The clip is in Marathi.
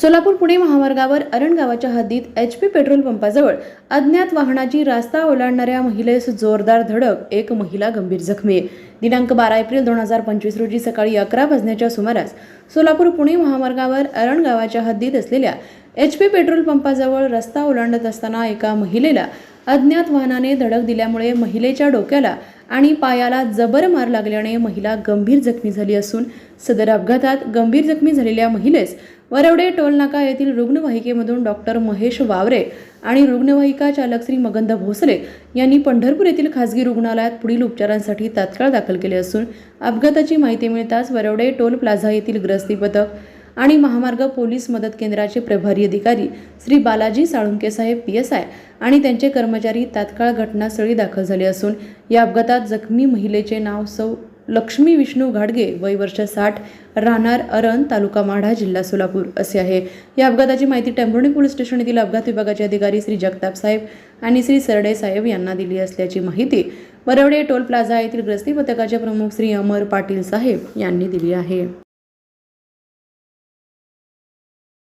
सोलापूर पुणे महामार्गावर अरणगावाच्या हद्दीत एच पी पेट्रोल पंपाजवळ अज्ञात वाहनाची रास्ता ओलांडणाऱ्या महिलेस जोरदार धडक एक महिला गंभीर जखमी. दिनांक बारा एप्रिल दोन हजार पंचवीस रोजी सकाळी अकरा वाजण्याच्या सुमारास सोलापूर पुणे महामार्गावर अरणगावाच्या हद्दीत असलेल्या एच पी पेट्रोल पंपाजवळ रस्ता ओलांडत असताना एका महिलेला अज्ञात वाहनाने धडक दिल्यामुळे महिलेच्या डोक्याला आणि पायाला जबर मार लागल्याने महिला गंभीर जखमी झाली असून सदर अपघातात गंभीर जखमी झालेल्या महिलेस वरवडे टोलनाका येथील रुग्णवाहिकेमधून डॉक्टर महेश वावरे आणि रुग्णवाहिका चालक श्री मगंध भोसले यांनी पंढरपूर येथील खासगी रुग्णालयात पुढील उपचारांसाठी तात्काळ दाखल केले असून अपघाताची माहिती मिळताच वरवडे टोल प्लाझा येथील ग्रस्ती पथक आणि महामार्ग पोलीस मदत केंद्राचे प्रभारी अधिकारी श्री बालाजी साळुंके साहेब पी एस आय आणि त्यांचे कर्मचारी तात्काळ घटनास्थळी दाखल झाले असून या अपघातात जखमी महिलेचे नाव सौ लक्ष्मी विष्णू घाडगे वय वर्ष साठ राहणार अरण तालुका माढा जिल्हा सोलापूर असे आहे. या अपघाताची माहिती टेंभुर्णी पोलीस स्टेशन येथील अपघात विभागाचे अधिकारी श्री जगताप साहेब आणि श्री सरडे साहेब यांना दिली असल्याची माहिती वरवडे टोल प्लाझा येथील ग्रस्ती पथकाचे प्रमुख श्री अमर पाटील साहेब यांनी दिली आहे.